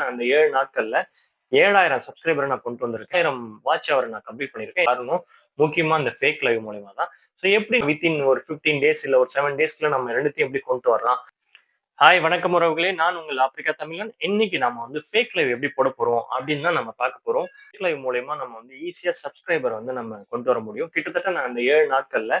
நான் அந்த ஏழு நாட்கள்ல ஏழாயிரம் சப்ஸ்கிரைபரை நான் கொண்டு வந்திருக்கேன். ஆயிரம் வாட்ச் அவர் நான் கம்ப்ளீட் பண்ணியிருக்கேன். காரணம் முக்கியமா இந்த ஃபேக் லைவ் மூலியமா தான். ஸோ எப்படி வித்தின் ஒரு ஃபிஃப்டீன் டேஸ் இல்ல ஒரு செவன் டேஸ்க்குள்ள நம்ம ரெண்டுத்தையும் எப்படி கொண்டு வரலாம்? ஹாய் வணக்கம் உறவுகளே. நான் உங்கள் ஆப்பிரிக்கா தமிழன். இன்னைக்கு நம்ம வந்து ஃபேக் லைவ் எப்படி போட போறோம் அப்படின்னு தான் நம்ம பார்க்க போறோம். ஃபேக் லைவ் மூலயமா நம்ம வந்து ஈஸியா சப்ஸ்கிரைபர் வந்து நம்ம கொண்டு வர முடியும். கிட்டத்தட்ட நான் அந்த ஏழு நாட்கள்ல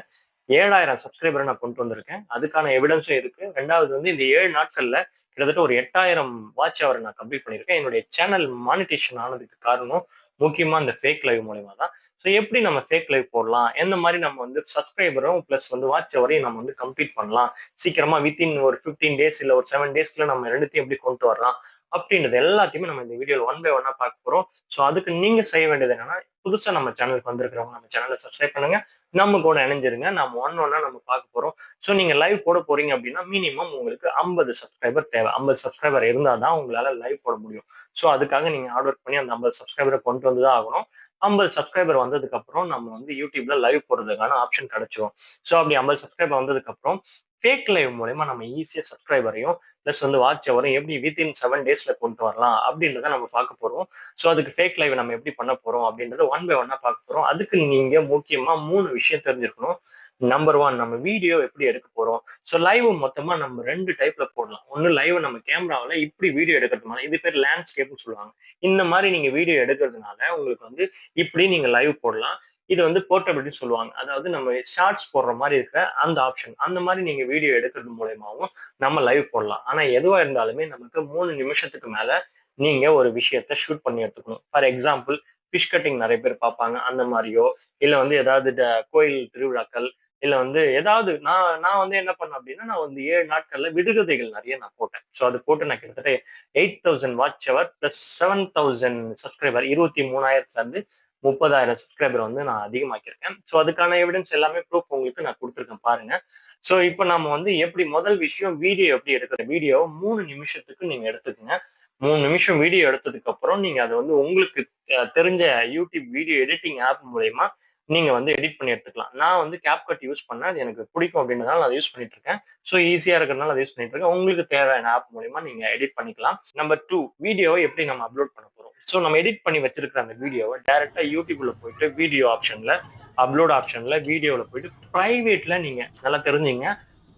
ஏழாயிரம் சப்ஸ்கிரைபரை நான் கொண்டு வந்திருக்கேன். அதுக்கான எவிடன்ஸும் இருக்கு. ரெண்டாவது வந்து இந்த ஏழு நாட்கள்ல கிட்டத்தட்ட ஒரு எட்டாயிரம் வாட்ச் அவரை நான் கம்ப்ளீட் பண்ணியிருக்கேன். என்னுடைய சேனல் மானிட்டேஷன் ஆனதுக்கு காரணம் முக்கியமா இந்த ஃபேக் லைவ் மூலயமா தான். ஸோ எப்படி நம்ம ஃபேக் லைவ் போடலாம்? எந்த மாதிரி நம்ம வந்து சப்ஸ்கிரைபரும் ப்ளஸ் வந்து வாட்ச் அவரையும் நம்ம வந்து கம்ப்ளீட் பண்ணலாம்? சீக்கிரமா வித்தின் ஒரு ஃபிஃப்டீன் டேஸ் இல்லை ஒரு செவன் டேஸ்க்குள்ள நம்ம ரெண்டுத்தையும் எப்படி கொண்டு வரலாம்? அப்படின்றது எல்லாத்தையுமே நம்ம இந்த வீடியோவில் ஒன் பை ஒன்னா பார்க்க போறோம். ஸோ அதுக்கு நீங்க செய்ய வேண்டியது என்னன்னா புதுசா நம்ம சேனலுக்கு வந்திருக்கிறவங்க நம்ம சேனலை சப்ஸ்கிரைப் பண்ணுங்க. நம்ம கூட இணைஞ்சிருங்க. நம்ம ஒன் ஒன்னா நம்ம பார்க்க போறோம். ஸோ நீங்க லைவ் போட போறீங்க அப்படின்னா மினிமம் உங்களுக்கு ஐம்பது சப்ஸ்கிரைபர் தேவை. ஐம்பது சப்ஸ்கிரைபர் இருந்தால் தான் உங்களால லைவ் போட முடியும். ஸோ அதுக்காக நீங்க ஹார்ட் ஒர்க் பண்ணி அந்த ஐம்பது சப்ஸ்கிரைபரை கொண்டு வந்து தான் ஆகணும். ஐம்பது சப்ஸ்கிரைபர் வந்ததுக்கு அப்புறம் நம்ம வந்து யூடியூப்ல லைவ் போடுறதுக்கான ஆப்ஷன் கிடைச்சிரும். ஸோ அப்படி ஐம்பது சப்ஸ்கிரைபர் வந்ததுக்கு அப்புறம் ஃபேக் லைவ் மூலயமா நம்ம ஈஸியாக சப்ஸ்கிரைபரையும் ப்ளஸ் வந்து வாட்ச் அவரும் எப்படி வித்தின் செவன் டேஸ்ல கொண்டு வரலாம் அப்படின்றத நம்ம பார்க்க போறோம். ஸோ அதுக்கு ஃபேக் லைவ் நம்ம எப்படி பண்ண போறோம் அப்படின்றத ஒன் பை ஒன்னா பார்க்க போறோம். அதுக்கு நீங்க முக்கியமா மூணு விஷயம் தெரிஞ்சிருக்கணும் நம்பர் ஒன் நம்ம வீடியோ எப்படி எடுக்க போறோம்? ஸோ லைவ் மொத்தமா நம்ம ரெண்டு டைப்ல போடலாம். ஒன்னு லைவ் நம்ம கேமராவில் இப்படி வீடியோ எடுக்கிறதுனால இது பேர் லேண்ட்ஸ்கேப்னு சொல்லுவாங்க. இந்த மாதிரி நீங்க வீடியோ எடுக்கிறதுனால உங்களுக்கு வந்து இப்படி நீங்க லைவ் போடலாம். இது வந்து போர்ட்டபிலிட்டி சொல்லுவாங்க. அதாவது நம்ம ஷார்ட்ஸ் போடுற மாதிரி இருக்கிற அந்த ஆப்ஷன் அந்த மாதிரி நீங்க வீடியோ எடுக்கிறது மூலயமாவும் நம்ம லைவ் போடலாம். ஆனா எதுவா இருந்தாலுமே நமக்கு மூணு நிமிஷத்துக்கு மேல நீங்க ஒரு விஷயத்த ஷூட் பண்ணி எடுத்துக்கணும். ஃபார் எக்ஸாம்பிள் ஃபிஷ் கட்டிங் நிறைய பேர் பார்ப்பாங்க. அந்த மாதிரியோ இல்லை வந்து ஏதாவது கோயில் திருவிழாக்கள் இல்லை வந்து ஏதாவது நான் நான் வந்து என்ன பண்ணேன் அப்படின்னா நான் வந்து ஏழு நாட்கள்ல விடுகதைகள் நிறைய நான் போட்டேன். ஸோ அது போட்டு நான் கிட்டத்தட்ட eight thousand watch hour plus seven thousand subscriber இருபத்தி மூணாயிரத்துல இருந்து முப்பதாயிரம் சப்ஸ்கிரைபர் வந்து நான் அதிகமாக்கியிருக்கேன். ஸோ அதுக்கான எவிடன்ஸ் எல்லாமே ப்ரூஃப் உங்களுக்கு நான் கொடுத்துருக்கேன் பாருங்க. ஸோ இப்போ நம்ம வந்து எப்படி முதல் விஷயம் வீடியோ எப்படி எடுக்கிற வீடியோ மூணு நிமிஷத்துக்கு நீங்க எடுத்துக்கங்க. மூணு நிமிஷம் வீடியோ எடுத்ததுக்கு அப்புறம் நீங்க அதை வந்து உங்களுக்கு தெரிஞ்ச யூடியூப் வீடியோ எடிட்டிங் ஆப் மூலயமா நீங்க வந்து எடிட் பண்ணி எடுத்துக்கலாம். நான் வந்து கேப்கட் யூஸ் பண்ண அது எனக்கு பிடிக்கும் அப்படின்றதால அதை யூஸ் பண்ணிட்டு இருக்கேன் ஸோ ஈஸியா இருக்கிறதுனால அதை யூஸ் பண்ணிட்டு இருக்கேன் உங்களுக்கு தேவையான ஆப் மூலயமா நீங்க எடிட் பண்ணிக்கலாம். நம்பர் டூ வீடியோவை எப்படி நம்ம அப்லோட் பண்ண போறோம்? ஸோ நம்ம எடிட் பண்ணி வச்சிருக்கிற அந்த வீடியோவை டேரெக்டாக யூடியூப்ல போயிட்டு வீடியோ ஆப்ஷன்ல அப்லோட் ஆப்ஷன்ல வீடியோவில் போயிட்டு ப்ரைவேட்ல நீங்க நல்லா தெரிஞ்சுங்க.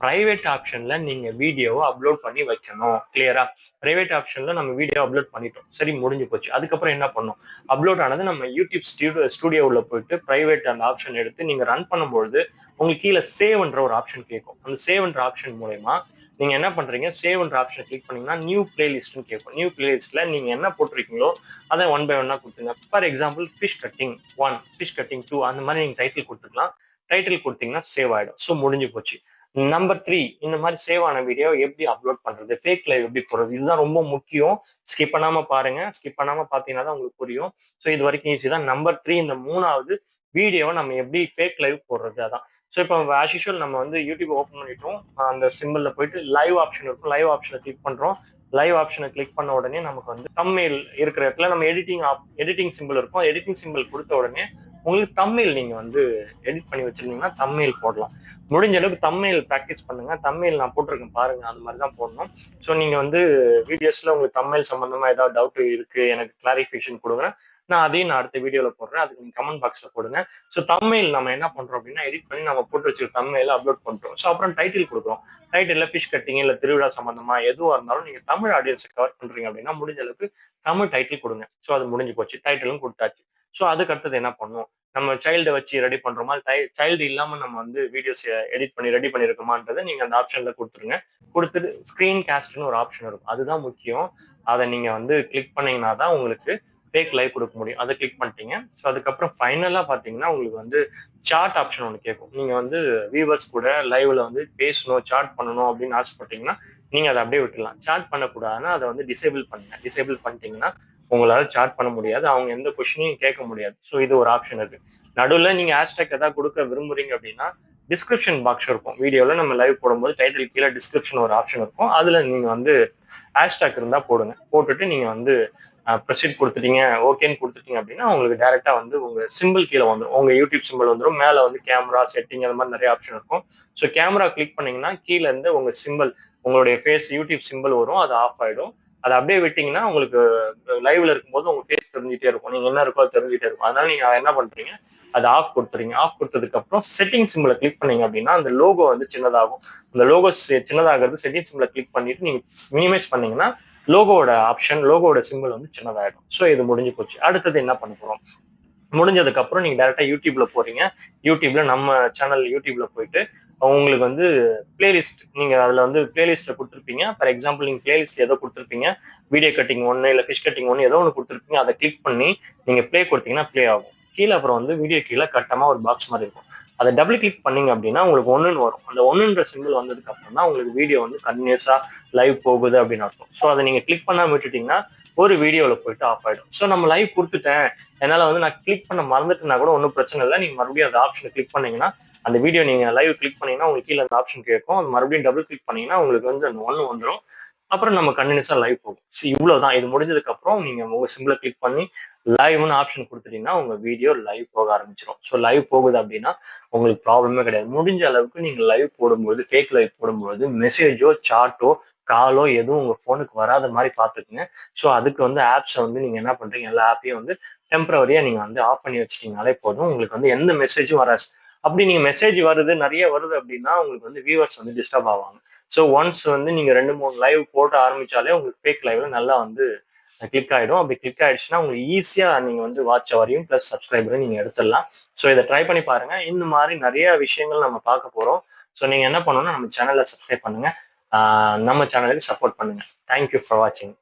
ப்ரைவேட் ஆப்ஷன்ல நீங்க வீடியோவை அப்லோட் பண்ணி வைக்கணும். கிளியரா பிரைவேட் ஆப்ஷன்ல நம்ம வீடியோ அப்லோட் பண்ணிட்டோம். சரி முடிஞ்சு போச்சு. அதுக்கப்புறம் என்ன பண்ணோம்? அப்லோட் ஆனது நம்ம யூடியூப் ஸ்டூடியோ ஸ்டூடியோவில் போயிட்டு பிரைவேட் அந்த ஆப்ஷன் எடுத்து நீங்க ரன் பண்ணும்பொழுது உங்களுக்கு கீழே சேவ்ன்ற ஒரு ஆப்ஷன் கேட்கும். அந்த சேவ்ன்ற ஆப்ஷன் மூலயமா நீங்க என்ன பண்றீங்க? சேவ்ன்ற ஆப்ஷனை கிளிக் பண்ணீங்கன்னா நியூ பிளேலிஸ்ட்னு கேட்கும். நியூ பிளேலிஸ்ட்ல நீங்க என்ன போட்டிருக்கீங்களோ அதை ஒன் பை ஒன்னா கொடுத்துங்க for example fish cutting one fish cutting two அந்த மாதிரி நீங்க டைட்டில் கொடுத்துக்கலாம் டைட்டில் கொடுத்தீங்கன்னா சேவ் ஆயிடும். ஸோ முடிஞ்சு போச்சு. நம்பர் த்ரீ இந்த மாதிரி சேவ் ஆன வீடியோ எப்படி அப்லோட் பண்றது? ஃபேக் லைவ் எப்படி போடுறது? இதுதான் ரொம்ப முக்கியம். ஸ்கிப் பண்ணாம பாருங்க. ஸ்கிப் பண்ணாம பாத்தீங்கன்னா தான் உங்களுக்கு புரியும். ஸோ இது வரைக்கும் ஈஸி தான். நம்பர் த்ரீ இந்த மூணாவது வீடியோவை நம்ம எப்படி ஃபேக் லைவ் போடுறது? அதான். ஸோ இப்போ ஆஸ் யூஷுவல் நம்ம வந்து யூடியூப் ஓப்பன் பண்ணிட்டோம். அந்த சிம்பிளில் போயிட்டு லைவ் ஆப்ஷன் இருக்கும். லைவ் ஆப்ஷனை கிளிக் பண்ணுறோம் லைவ் ஆப்ஷனை கிளிக் பண்ண உடனே நமக்கு வந்து தம்மெயில் இருக்கிற இடத்துல நம்ம எடிட்டிங் ஆப் எடிட்டிங் சிம்பிள் இருக்கும். எடிட்டிங் சிம்பிள் கொடுத்த உடனே உங்களுக்கு தமிழ் நீங்கள் வந்து எடிட் பண்ணி வச்சிருந்தீங்கன்னா தமிழ் போடலாம். முடிஞ்ச அளவுக்கு தமிழ் ப்ராக்டிஸ் பண்ணுங்க. தமிழ் நான் போட்டிருக்கேன் பாருங்க. அந்த மாதிரி தான் போடணும். ஸோ நீங்கள் வந்து வீடியோஸில் உங்களுக்கு தமிழ் சம்மந்தமாக ஏதாவது டவுட் இருக்குது எனக்கு கிளாரிஃபிகேஷன் கொடுங்க. நான் அதையும் நான் அடுத்த வீடியோல போடுறேன். அதுக்கு நீங்க கமெண்ட் பாக்ஸ்ல போடுங்க. ஸோ தமிழ் நம்ம என்ன பண்றோம் அப்படின்னா எடிட் பண்ணி நம்ம போட்டு வச்சிருக்க தமிழ்ல அப்லோட் பண்றோம். ஸோ அப்புறம் டைட்டில் கொடுக்குறோம். டைட்டில் ஃபிஷ் கட்டிங் இல்ல திருவிழா சம்பந்தமா எதுவா இருந்தாலும் நீங்க தமிழ் ஆடியன்ஸை கவர் பண்றீங்க அப்படின்னா முடிஞ்ச அளவுக்கு தமிழ் டைட்டில் கொடுங்க. ஸோ அது முடிஞ்சு போச்சு. டைட்டிலும் கொடுத்தாச்சு. ஸோ அதுக்கு அடுத்தது என்ன பண்ணுவோம்? நம்ம சைல்டை வச்சு ரெடி பண்றோமா சைல்டு இல்லாம நம்ம வந்து வீடியோஸ் எடிட் பண்ணி ரெடி பண்ணிருக்கோமான்றதை நீங்க அந்த ஆப்ஷன்ல கொடுத்துருங்க. கொடுத்துட்டு ஸ்கிரீன் கேஸ்ட்னு ஒரு ஆப்ஷன் இருக்கும். அதுதான் முக்கியம். அதை நீங்க வந்து கிளிக் பண்ணீங்கன்னா தான் உங்களுக்கு ஃபேக் லைவ் கொடுக்க முடியும். அதை கிளிக் பண்ணிட்டீங்க. ஸோ அதுக்கப்புறம் ஃபைனலாக பார்த்தீங்கன்னா உங்களுக்கு வந்து சார்ட் ஆப்ஷன் ஒன்று கேட்கும். நீங்கள் வந்து வியூவர்ஸ் கூட லைவ்ல வந்து பேசணும் சார்ட் பண்ணணும் அப்படின்னு ஆசைப்பட்டீங்கன்னா நீங்கள் அதை அப்படியே விட்டுலாம் சார்ட் பண்ணக்கூடாதுன்னா அதை வந்து டிசேபிள் பண்ணுங்க. டிசேபிள் பண்ணிட்டீங்கன்னா உங்களால் சார்ட் பண்ண முடியாது. அவங்க எந்த கொஷினையும் கேட்க முடியாது. ஸோ இது ஒரு ஆப்ஷன் இருக்கு. நடுவில் நீங்கள் ஹேஷ்டேக் எதாவது கொடுக்க விரும்புறீங்க அப்படின்னா டிஸ்கிரிப்ஷன் பாக்ஸ் இருக்கும். வீடியோவில் நம்ம லைவ் போடும்போது டைட்டில் கீழே டிஸ்கிரிப்ஷன் ஒரு ஆப்ஷன் இருக்கும். அதில் நீங்கள் வந்து ஹேஷ்டேக் இருந்தால் போடுங்க. போட்டுட்டு நீங்கள் வந்து ப்ரெசிட் கொடுத்துட்டீங்க ஓகேன்னு கொடுத்துட்டீங்க அப்படின்னா உங்களுக்கு டேரெக்டாக வந்து உங்கள் சிம்பிள் கீழே வந்துடும் உங்கள் யூடியூப் சிம்பிள் வந்துடும் மேலே வந்து கேமரா செட்டிங் அந்த மாதிரி நிறைய ஆப்ஷன் இருக்கும். ஸோ கேமரா கிளிக் பண்ணீங்கன்னா கீழே இருந்து உங்கள் சிம்பிள் உங்களுடைய ஃபேஸ் யூடியூப் சிம்பிள் வரும். அது ஆஃப் ஆகிடும் அதை அப்படியே விட்டிங்கன்னா உங்களுக்கு லைவ்ல இருக்கும்போது உங்க ஃபேஸ் தெரிஞ்சுட்டே இருக்கும். நீங்க என்ன இருக்கோ அது தெரிஞ்சுட்டே இருக்கும். அதனால நீங்க என்ன பண்றீங்க? அதை ஆஃப் கொடுத்துறீங்க. ஆஃப் கொடுத்ததுக்கு அப்புறம் செட்டிங் சிம்பிளை கிளிக் பண்ணீங்க அப்படின்னா அந்த லோகோ வந்து சின்னதாகும். அந்த லோகோ சின்னதாகிறது செட்டிங் சிம்பிளை கிளிக் பண்ணிட்டு நீங்க மினிமைஸ் பண்ணீங்கன்னா லோகோவோட ஆப்ஷன் லோகோட சிம்பிள் வந்து சின்னதாயிடும். ஸோ இது முடிஞ்சு போச்சு. அடுத்தது என்ன பண்ண போகிறோம் முடிஞ்சதுக்கு அப்புறம் நீங்க டேரக்டா யூடியூப்ல போறீங்க. யூடியூப்ல நம்ம சேனல் யூடியூப்ல போயிட்டு உங்களுக்கு வந்து பிளேலிஸ்ட் நீங்க அதுல வந்து பிளேலிஸ்ட்ல கொடுத்துருப்பீங்க. ஃபார் எக்ஸாம்பிள் நீங்க பிளேலிஸ்ட் ஏதோ கொடுத்துருப்பீங்க. வீடியோ கட்டிங் ஒன்னு இல்ல ஃபிஷ் கட்டிங் ஒன்னு ஏதோ ஒன்று கொடுத்துருப்பீங்க. அதை கிளிக் பண்ணி நீங்க ப்ளே கொடுத்தீங்கன்னா ப்ளே ஆகும். கீழே அப்புறம் வந்து வீடியோ கீழே கட்டமா ஒரு பாக்ஸ் மாதிரி இருக்கும். அதை டபுள் கிளிக் பண்ணீங்க அப்படின்னா உங்களுக்கு ஒன்றுன்னு வரும். அந்த ஒன்றுன்ற சிம்பிள் வந்ததுக்கு அப்புறம் தான் உங்களுக்கு வீடியோ வந்து கன்டினியூஸா லைவ் போகுது அப்படின்னு அர்த்தம். ஸோ அதை நீங்கள் கிளிக் பண்ணாமல் விட்டுட்டீங்கன்னா ஒரு வீடியோவில் போயிட்டு ஆஃப் ஆயிடும். ஸோ நம்ம லைவ் கொடுத்துட்டேன். என்னால் வந்து நான் கிளிக் பண்ண மறந்துட்டுனா கூட ஒன்றும் பிரச்சனை இல்லை. நீங்கள் மறுபடியும் அந்த ஆப்ஷனை கிளிக் பண்ணீங்கன்னா அந்த வீடியோ நீங்கள் லைவ் கிளிக் பண்ணீங்கன்னா உங்களுக்கு கீழே அந்த ஆப்ஷன் கேட்கும். அது மறுபடியும் டபுள் கிளிக் பண்ணீங்கன்னா உங்களுக்கு வந்து அந்த ஒன்று வந்துடும் அப்புறம் நம்ம கண்டினியூஸா லைவ் போகும். ஸோ இவ்வளவுதான். இது முடிஞ்சதுக்கு அப்புறம் நீங்க உங்க சிம்பிளை கிளிக் பண்ணி லைவ்னு ஆப்ஷன் கொடுத்துட்டீங்கன்னா உங்க வீடியோ லைவ் போக ஆரம்பிச்சிடும் ஸோ லைவ் போகுது அப்படின்னா உங்களுக்கு ப்ராப்ளமே கிடையாது. முடிஞ்ச அளவுக்கு நீங்க லைவ் போடும்போது ஃபேக் லைவ் போடும்போது மெசேஜோ சாட்டோ காலோ எதுவும் உங்க ஃபோனுக்கு வராத மாதிரி பார்த்துக்குங்க. ஸோ அதுக்கு வந்து ஆப்ஸை வந்து நீங்க என்ன பண்றீங்க? எல்லா ஆப்பையும் வந்து டெம்பரவரியா நீங்க வந்து ஆஃப் பண்ணி வச்சிட்டிங்கனாலே போதும். உங்களுக்கு வந்து எந்த மெசேஜும் வராது. அப்படி நீங்க மெசேஜ் வருது நிறைய வருது அப்படின்னா உங்களுக்கு வந்து வியூவர்ஸ் வந்து டிஸ்டர்ப் ஆவாங்க. ஸோ ஒன்ஸ் வந்து நீங்க ரெண்டு மூணு லைவ் போட்டு ஆரம்பிச்சாலே உங்களுக்கு ஃபேக் லைவ்ல நல்லா வந்து கிளிக் ஆயிடும். அப்படி கிளிக் ஆயிடுச்சுன்னா உங்களுக்கு ஈஸியா நீங்க வந்து வாட்ச் வரையும் பிளஸ் சப்ஸ்கிரைபரும் நீங்க எடுத்துடலாம். ஸோ இதை ட்ரை பண்ணி பாருங்க. இந்த மாதிரி நிறைய விஷயங்கள் நம்ம பார்க்க போறோம். ஸோ நீங்க என்ன பண்ணணும்னா நம்ம சேனலை சப்ஸ்கிரைப் பண்ணுங்க. நம்ம சேனலுக்கு சப்போர்ட் பண்ணுங்க. தேங்க்யூ ஃபார் வாட்சிங்